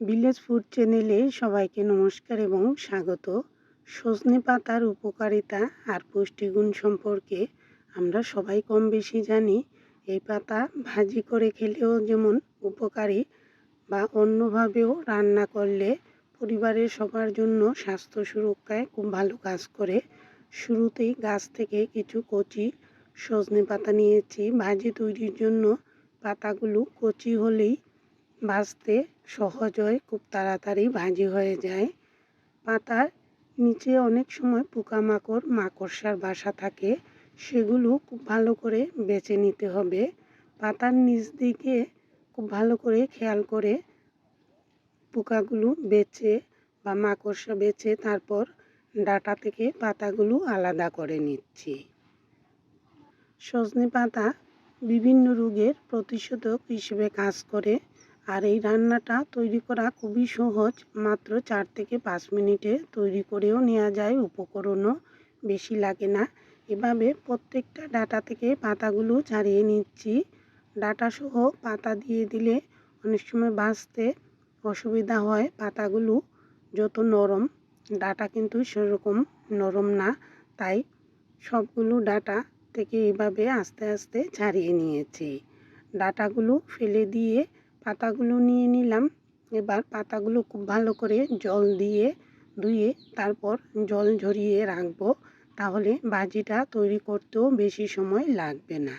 Village food চ্যানেলে সবাইকে নমস্কার এবং স্বাগত। সজনে পাতার উপকারিতা আর পুষ্টিগুণ সম্পর্কে আমরা সবাই কম বেশি জানি। এই পাতা ভাজি করে খেলেও যেমন উপকারী বা অন্যভাবেও রান্না করলে পরিবারের সবার জন্য স্বাস্থ্য সুরক্ষায় খুব ভালো কাজ করে। শুরুতেই গাছ থেকে কিছু কচি, সজনে পাতা নিয়েছি। ভাজি তৈরির জন্য পাতাগুলো কচি হলেই ভাজতে সহজ হয়, খুব তাড়াতাড়ি ভাজি হয়ে যায়। পাতার নিচে অনেক সময় পোকামাকড়, মাকড়সার বাসা থাকে, সেগুলো খুব ভালো করে বেছে নিতে হবে। পাতার নিচ দিকে খুব ভালো করে খেয়াল করে পোকাগুলো বেছে বা মাকড়সা বেছে তারপর ডাটা থেকে পাতাগুলো আলাদা করে নিচ্ছি। সজনে পাতা বিভিন্ন রোগের প্রতিষেধক হিসেবে কাজ করে। আর এই রান্নাটা তৈরি করা খুবই সহজ। মাত্র চার থেকে পাঁচ মিনিটে তৈরি করেও নেওয়া যায়, উপকরণও বেশি লাগে না। এভাবে প্রত্যেকটা ডাটা থেকে পাতাগুলো ছাড়িয়ে নিচ্ছি। ডাটা সহ পাতা দিয়ে দিলে অনেক সময় বাঁচতে অসুবিধা হয়। পাতাগুলো যত নরম, ডাটা কিন্তু সেরকম নরম না। তাই সবগুলো ডাটা থেকে এভাবে আস্তে আস্তে ছাড়িয়ে নিয়েছি। ডাটাগুলো ফেলে দিয়ে পাতাগুলো নিয়ে নিলাম। এবার পাতাগুলো খুব ভালো করে জল দিয়ে ধুয়ে তারপর জল ঝরিয়ে রাখব। তাহলে ভাজিটা তৈরি করতেও বেশি সময় লাগবে না।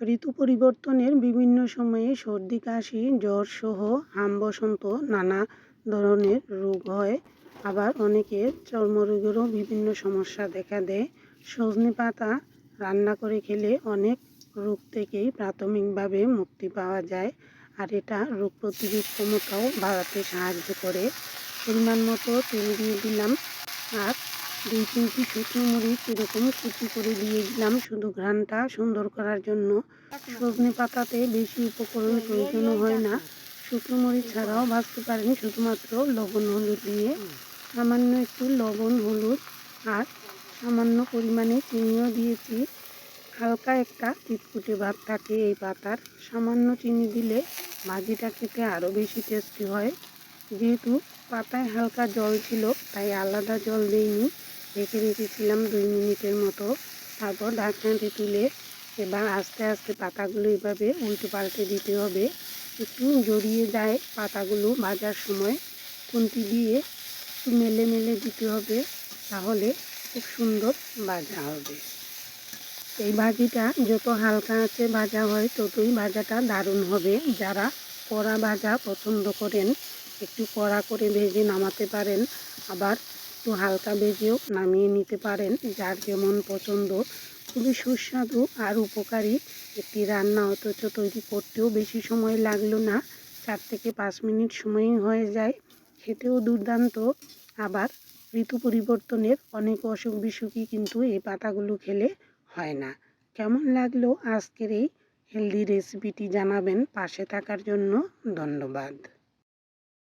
ঋতু পরিবর্তনের বিভিন্ন সময়ে সর্দি, কাশি, জ্বর সহ হাম বসন্ত নানা ধরনের রোগ হয়। আবার অনেকের চর্মরোগেরও বিভিন্ন সমস্যা দেখা দেয়। সজনে পাতা রান্না করে খেলে অনেক রোগ থেকেই প্রাথমিকভাবে মুক্তি পাওয়া যায়। আর এটা রোগ প্রতিরোধ ক্ষমতাও বাড়াতে সাহায্য করে। পরিমাণ মতো তেল দিয়ে দিলাম। আর দুই তিনটি শুকনো মরিচ এরকম কুচি করে দিয়ে দিলাম শুধু ঘ্রানটা সুন্দর করার জন্য। সজনে পাতাতে বেশি উপকরণ প্রয়োজনও হয় না। শুকনো মরিচ ছাড়াও ভাজতে পারেন শুধুমাত্র লবণ হলুদ দিয়ে। সামান্য একটু লবণ হলুদ আর সামান্য পরিমাণে চিনিও দিয়েছি। হালকা একটা চিটকুটে ভাব থাকে এই পাতার। সামান্য চিনি দিলে ভাজিটা খেতে আরও বেশি টেস্টি হয়। যেহেতু পাতায় হালকা জল ছিল, তাই আলাদা জল দিইনি। রেখে রেখেছিলাম দুই মিনিটের মতো। তারপর ঢাকনাটি তুলে এবার আস্তে আস্তে পাতাগুলো এভাবে উল্টো পাল্টে দিতে হবে। একটু জড়িয়ে যায় পাতাগুলো ভাজার সময়। খুন্তি দিয়ে একটু মেলে মেলে দিতে হবে, তাহলে খুব সুন্দর ভাজা হবে। এই ভাজিটা যত হালকা আছে ভাজা হয় ততই ভাজাটা দারুণ হবে। যারা কড়া ভাজা পছন্দ করেন, একটু কড়া করে ভেজে নামাতে পারেন, আবার একটু হালকা ভেজেও নামিয়ে নিতে পারেন। যার যেমন পছন্দ, খুবই সুস্বাদু আর উপকারী একটি রান্না। অথচ তৈরি করতেও বেশি সময় লাগল না, চার থেকে পাঁচ মিনিট সময়ই হয়ে যায়। খেতেও দুর্দান্ত, আবার ঋতু পরিবর্তনের অনেক অসুখ বিসুখই কিন্তু এই পাতাগুলো খেলে হয় না। কেমন লাগল আজকের এই হেলদি রেসিপিটি জানাবেন? পাশে থাকার জন্য ধন্যবাদ।